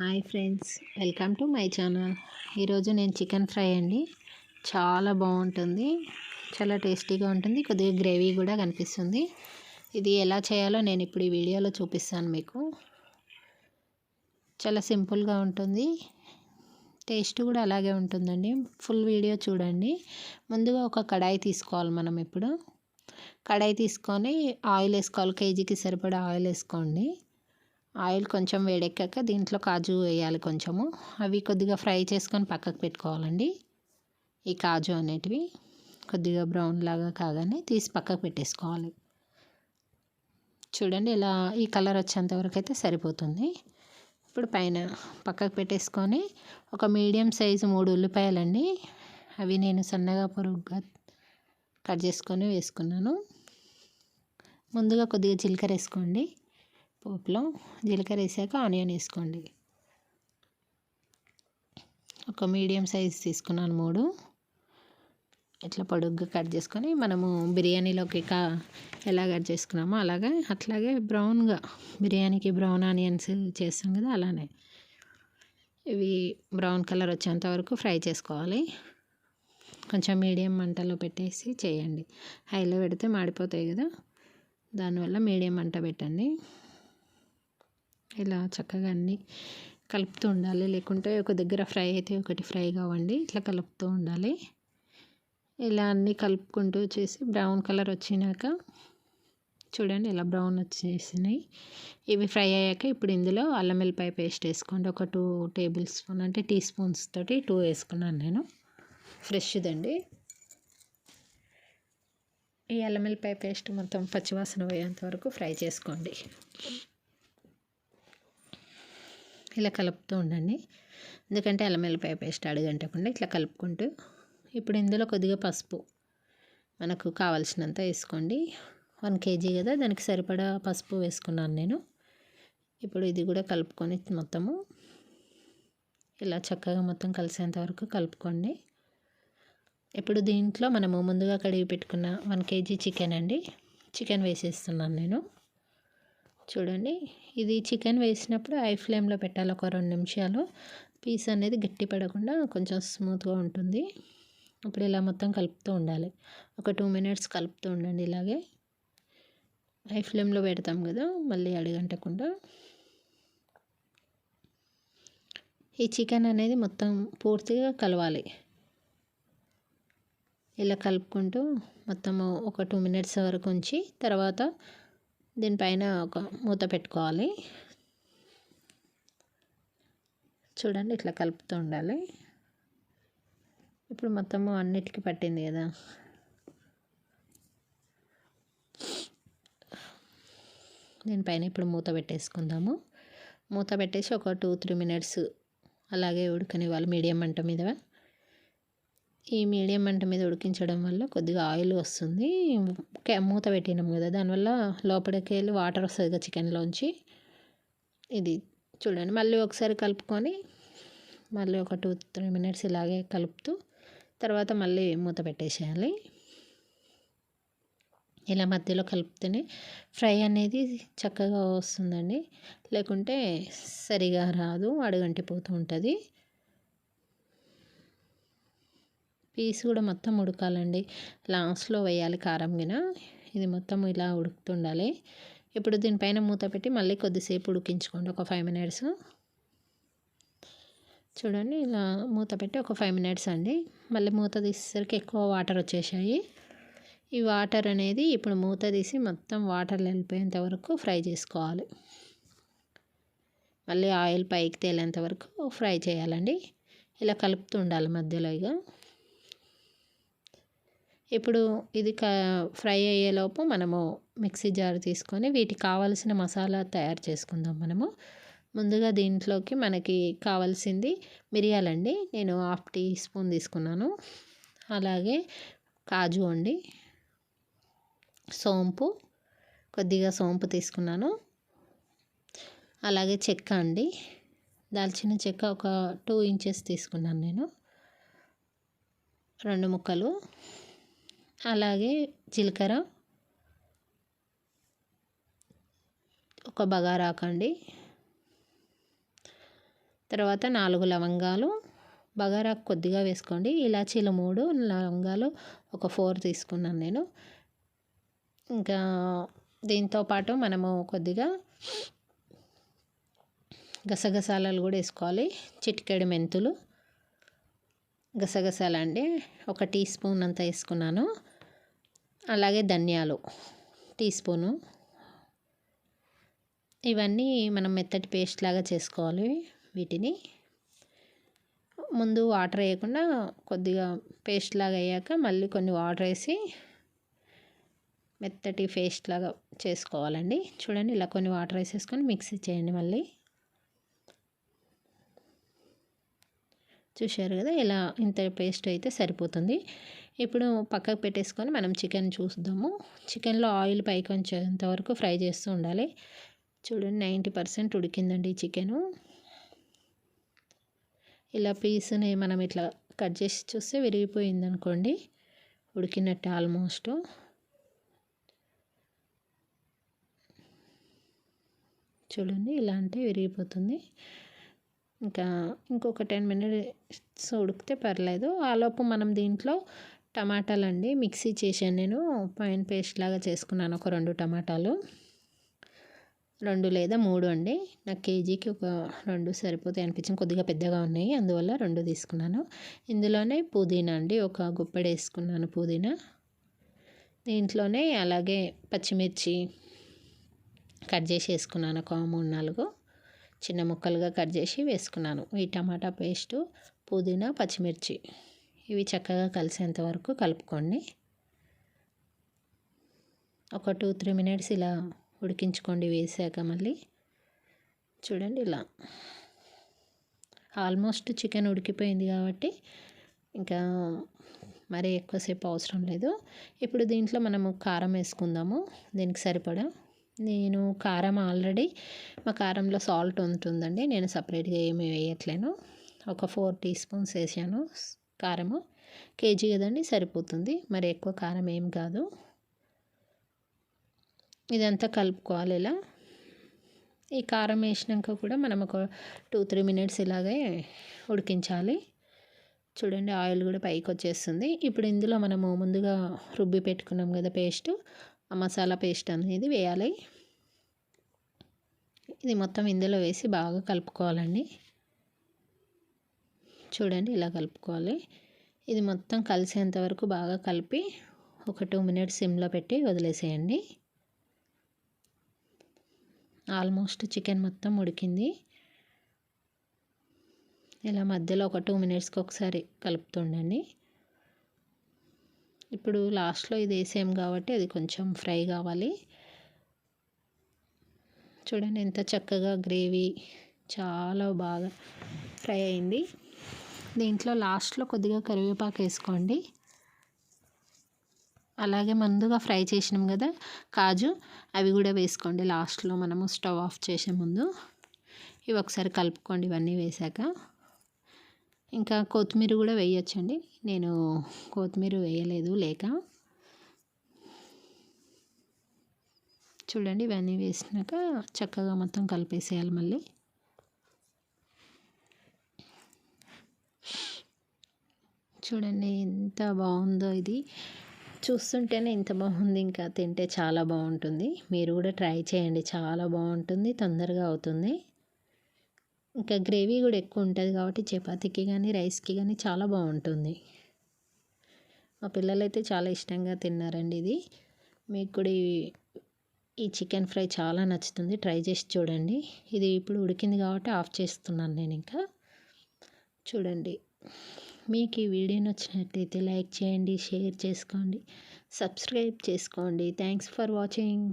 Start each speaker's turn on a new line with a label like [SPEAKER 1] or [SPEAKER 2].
[SPEAKER 1] Hi friends welcome to my channel. ఈరోజు నేను chicken fry అండి. చాలా బాగుంటుంది చాలా టేస్టీగా ఉంటుంది కొద్దిగా గ్రేవీ కూడా కనిపిస్తుంది. ఇది ఎలా చేయాలో నేను ఇప్పుడు ఈ వీడియోలో చూపిస్తాను మీకు. చాలా సింపుల్గా ఉంటుంది టేస్ట్ కూడా అలాగే ఉంటుందండి. ఫుల్ వీడియో చూడండి. ముందుగా ఒక కడాయి తీసుకోవాలి మనం ఇప్పుడు. కడాయి తీసుకొని ఆయిల్ వేసుకోవాలి కేజీకి సరిపడా ఆయిల్ వేసుకోండి. ఆయిల్ కొంచెం వేడెక్కాక దీంట్లో కాజు వేయాలి కొంచెము. అవి కొద్దిగా ఫ్రై చేసుకొని పక్కకు పెట్టుకోవాలండి. ఈ కాజు అనేటివి కొద్దిగా బ్రౌన్ లాగా కాగానే తీసి పక్కకు పెట్టేసుకోవాలి. చూడండి ఇలా ఈ కలర్ వచ్చేంత వరకు అయితే సరిపోతుంది. ఇప్పుడు పైన పక్కకు పెట్టేసుకొని ఒక మీడియం సైజు మూడు ఉల్లిపాయలండి. అవి నేను సన్నగా పొరుగుగా కట్ చేసుకొని వేసుకున్నాను. ముందుగా కొద్దిగా జీలకర్ర వేసుకోండి. పోపులో జీలకర్ర వేసాక ఆనియన్ వేసుకోండి. ఒక మీడియం సైజ్ తీసుకున్నాను మూడు. ఇట్లా పొడుగ్గా కట్ చేసుకొని మనము బిర్యానీలోకి కా ఎలా కట్ చేసుకున్నామో అలాగే అట్లాగే బ్రౌన్గా బిర్యానీకి బ్రౌన్ ఆనియన్స్ చేస్తాం కదా అలానే. ఇవి బ్రౌన్ కలర్ వచ్చేంత వరకు ఫ్రై చేసుకోవాలి. కొంచెం మీడియం మంటలో పెట్టేసి చేయండి. హైలో పెడితే మాడిపోతాయి కదా దానివల్ల మీడియం మంట పెట్టండి. ఇలా చక్కగా అన్నీ కలుపుతూ ఉండాలి. లేకుంటే ఒక దగ్గర ఫ్రై అయితే ఒకటి ఫ్రై కావండి. ఇట్లా కలుపుతూ ఉండాలి. ఇలా అన్నీ కలుపుకుంటూ చేసి బ్రౌన్ కలర్ వచ్చినాక చూడండి ఇలా బ్రౌన్ వచ్చేసినాయి. ఇవి ఫ్రై అయ్యాక ఇప్పుడు ఇందులో అల్లం వెల్లిపాయ పేస్ట్ వేసుకోండి. ఒక టూ టేబుల్ స్పూన్ అంటే టీ స్పూన్స్ తోటి టూ వేసుకున్నాను నేను. ఫ్రెష్దండి. ఈ అల్లం వెల్లిపాయ పేస్ట్ మొత్తం పచ్చివాసన పోయేంత వరకు ఫ్రై చేసుకోండి. ఇలా కలుపుతూ ఉండండి. ఎందుకంటే అల్లమెల్లిపాయ పేస్ట్ అడుగంటకుండా ఇట్లా కలుపుకుంటూ ఇప్పుడు ఇందులో కొద్దిగా పసుపు మనకు కావాల్సినంత వేసుకోండి. వన్ కేజీ కదా దానికి సరిపడా పసుపు వేసుకున్నాను నేను. ఇప్పుడు ఇది కూడా కలుపుకొని మొత్తము ఇలా చక్కగా మొత్తం కలిసేంత వరకు కలుపుకోండి. ఇప్పుడు దీంట్లో మనము ముందుగా కడిగి పెట్టుకున్న వన్ కేజీ చికెన్ అండి. చికెన్ వేసేస్తున్నాను నేను. చూడండి. ఇది చికెన్ వేసినప్పుడు హై ఫ్లేమ్లో పెట్టాలి ఒక రెండు నిమిషాలు. పీస్ అనేది గట్టి పడకుండా కొంచెం స్మూత్గా ఉంటుంది. ఇప్పుడు ఇలా మొత్తం కలుపుతూ ఉండాలి. ఒక టూ మినిట్స్ కలుపుతూ ఉండండి ఇలాగే. హై ఫ్లేమ్లో పెడతాం కదా మళ్ళీ అడిగంటకుండా. ఈ చికెన్ అనేది మొత్తం పూర్తిగా కలవాలి. ఇలా కలుపుకుంటూ మొత్తము ఒక టూ మినిట్స్ వరకు ఉంచి తర్వాత దీనిపైన ఒక మూత పెట్టుకోవాలి. చూడండి ఇట్లా కలుపుతూ ఉండాలి. ఇప్పుడు మొత్తము అన్నిటికీ పట్టింది కదా. దీనిపైన ఇప్పుడు మూత పెట్టేసుకుందాము. మూత పెట్టేసి ఒక టూ త్రీ మినిట్స్ అలాగే ఉడకనివ్వాలి మీడియం మంట మీద ఈ మీడియం మంట మీద ఉడికించడం వల్ల కొద్దిగా ఆయిల్ వస్తుంది. మూత పెట్టినాం కదా దానివల్ల లోపలికి వెళ్ళి వాటర్ వస్తుంది కదా చికెన్లోంచి. ఇది చూడండి మళ్ళీ ఒకసారి కలుపుకొని మళ్ళీ ఒక టూ త్రీ మినిట్స్ ఇలాగే కలుపుతూ తర్వాత మళ్ళీ మూత పెట్టేసేయాలి. ఇలా మధ్యలో కలుపుతేనే ఫ్రై అనేది చక్కగా వస్తుందండి. లేకుంటే సరిగా రాదు అడుగంటిపోతూ ఉంటుంది. పీస్ కూడా మొత్తం ఉడకాలండి. లాస్ట్లో వేయాలి కారం గిన. ఇది మొత్తం ఇలా ఉడుకుతుండాలి. ఇప్పుడు దీనిపైన మూత పెట్టి మళ్ళీ కొద్దిసేపు ఉడికించుకోండి. ఒక ఫైవ్ మినిట్స్ చూడండి ఇలా మూత పెట్టి ఒక ఫైవ్ మినిట్స్ అండి. మళ్ళీ మూత తీసేసరికి ఎక్కువ వాటర్ వచ్చేసాయి. ఈ వాటర్ అనేది ఇప్పుడు మూత తీసి మొత్తం వాటర్ వెళ్ళిపోయేంత వరకు ఫ్రై చేసుకోవాలి. మళ్ళీ ఆయిల్ పైకి తేలేంత వరకు ఫ్రై చేయాలండి. ఇలా కలుపుతూ ఉండాలి మధ్యలో ఇక ఇప్పుడు ఇది క ఫ్రై అయ్యేలోపు మనము మిక్సీ జార్ తీసుకొని వీటికి కావాల్సిన మసాలా తయారు చేసుకుందాం మనము. ముందుగా దీంట్లోకి మనకి కావాల్సింది మిరియాలండి. నేను హాఫ్ టీ స్పూన్ తీసుకున్నాను. అలాగే కాజు అండి. సోంపు కొద్దిగా సోంపు తీసుకున్నాను. అలాగే చెక్క అండి. దాల్చిన చెక్క ఒక టూ ఇంచెస్ తీసుకున్నాను నేను. రెండు ముక్కలు. అలాగే జీలకర్ర ఒక బగారాకండి తర్వాత నాలుగు లవంగాలు బగారా కొద్దిగా వేసుకోండి. ఇలాచీలు మూడు లవంగాలు ఒక ఫోర్ తీసుకున్నాను నేను. ఇంకా దీంతో పాటు మనము కొద్దిగా గసగసాలలు కూడా వేసుకోవాలి. చిటికెడు మెంతులు గసగసాలు అండి ఒక టీ స్పూన్ అంత వేసుకున్నాను. అలాగే ధనియాలు టీ స్పూను. ఇవన్నీ మనం మెత్తటి పేస్ట్ లాగా చేసుకోవాలి వీటిని. ముందు వాటర్ వేయకుండా కొద్దిగా పేస్ట్ లాగా అయ్యాక మళ్ళీ కొన్ని వాటర్ వేసి మెత్తటి పేస్ట్ లాగా చేసుకోవాలండి. చూడండి ఇలా కొన్ని వాటర్ వేసేసుకొని మిక్సీ చేయండి మళ్ళీ. చూశారు కదా ఇలా ఇంత పేస్ట్ అయితే సరిపోతుంది. ఇప్పుడు పక్కకు పెట్టేసుకొని మనం చికెన్ చూద్దాము. చికెన్లో ఆయిల్ పైకి వచ్చేంత వరకు ఫ్రై చేస్తూ ఉండాలి. చూడండి నైంటీ పర్సెంట్ ఉడికిందండి చికెను. ఇలా పీస్ని మనం ఇట్లా కట్ చేసి చూస్తే విరిగిపోయింది అనుకోండి ఉడికినట్టు ఆల్మోస్ట్. చూడండి ఇలా అంటే విరిగిపోతుంది. ఇంకా ఇంకొక టెన్ మినిట్స్ ఉడికితే పర్లేదు. ఆలోపు మనం దీంట్లో టమాటాలు అండి మిక్సీ చేశాను నేను. పైన పేస్ట్ లాగా చేసుకున్నాను. ఒక రెండు టమాటాలు. రెండు లేదా మూడు అండి. నాకు కేజీకి ఒక రెండు సరిపోతాయి అనిపించింది. కొద్దిగా పెద్దగా ఉన్నాయి. అందువల్ల రెండు తీసుకున్నాను. ఇందులోనే పుదీనా అండి. ఒక గుప్పెడు వేసుకున్నాను పుదీనా. దీంట్లోనే అలాగే పచ్చిమిర్చి కట్ చేసి వేసుకున్నాను. ఒక మూడు నాలుగు చిన్న ముక్కలుగా కట్ చేసి వేసుకున్నాను. ఈ టమాటా పేస్టు పుదీనా పచ్చిమిర్చి. ఇవి చక్కగా కలిసేంత వరకు కలుపుకోండి. ఒక టూ త్రీ మినిట్స్ ఇలా ఉడికించుకోండి వేసాక మళ్ళీ. చూడండి ఇలా. ఆల్మోస్ట్ చికెన్ ఉడికిపోయింది కాబట్టి ఇంకా మరీ ఎక్కువసేపు అవసరం లేదు. ఇప్పుడు దీంట్లో మనము కారం వేసుకుందాము. దీనికి సరిపడా. నేను కారం ఆల్రెడీ మా కారంలో సాల్ట్ ఉంటుందండి. నేను సపరేట్గా ఏమి వేయట్లేను. ఒక ఫోర్ టీ స్పూన్స్ వేసాను. కారము. కేజీ కదండి సరిపోతుంది. మరి ఎక్కువ కారం ఏం కాదు. ఇదంతా కలుపుకోవాలి ఇలా. ఈ కారం వేసినాక కూడా మనం ఒక టూ త్రీ మినిట్స్ ఇలాగే ఉడికించాలి. చూడండి ఆయిల్ కూడా పైకి వచ్చేస్తుంది. ఇప్పుడు ఇందులో మనము ముందుగా రుబ్బి పెట్టుకున్నాం కదా పేస్ట్. ఆ మసాలా పేస్ట్ అనేది వేయాలి. ఇది మొత్తం ఇందులో వేసి బాగా కలుపుకోవాలండి. చూడండి ఇలా కలుపుకోవాలి. ఇది మొత్తం కలిసేంత వరకు బాగా కలిపి ఒక టూ మినిట్స్ సిమ్లో పెట్టి వదిలేసేయండి. ఆల్మోస్ట్ చికెన్ మొత్తం ఉడికింది. ఇలా మధ్యలో ఒక టూ మినిట్స్కి ఒకసారి కలుపుతుండండి ఇప్పుడు లాస్ట్లో ఇది వేసాం కాబట్టి అది కొంచెం ఫ్రై కావాలి. చూడండి ఎంత చక్కగా గ్రేవీ చాలా బాగా ఫ్రై అయింది. దీంట్లో లాస్ట్లో కొద్దిగా కరివేపాకు వేసుకోండి. అలాగే ముందుగా ఫ్రై చేసినాం కదా కాజు అవి కూడా వేసుకోండి. లాస్ట్లో మనము స్టవ్ ఆఫ్ చేసే ముందు ఇవి ఒకసారి కలుపుకోండి ఇవన్నీ వేసాక. ఇంకా కొత్తిమీర కూడా వేయొచ్చండి. నేను కొత్తిమీర వేయలేదు లేక. చూడండి ఇవన్నీ వేసినాక చక్కగా మొత్తం కలిపేసేయాలి మళ్ళీ. చూడండి ఎంత బాగుందో ఇది. చూస్తుంటేనే ఇంత బాగుంది ఇంకా తింటే చాలా బాగుంటుంది. మీరు కూడా ట్రై చేయండి చాలా బాగుంటుంది తొందరగా అవుతుంది. ఇంకా గ్రేవీ కూడా ఎక్కువ ఉంటుంది కాబట్టి చపాతీకి కానీ రైస్కి కానీ చాలా బాగుంటుంది. మా పిల్లలైతే చాలా ఇష్టంగా తిన్నారండి ఇది. మీకు కూడా ఈ చికెన్ ఫ్రై చాలా నచ్చుతుంది ట్రై చేసి చూడండి. ఇది ఇప్పుడు ఉడికింది కాబట్టి ఆఫ్ చేస్తున్నాను నేను ఇంకా. చూడండి. మీకు ఈ వీడియో నచ్చినట్లయితే లైక్ చేయండి షేర్ చేసుకోండి సబ్స్క్రైబ్ చేసుకోండి. Thanks for watching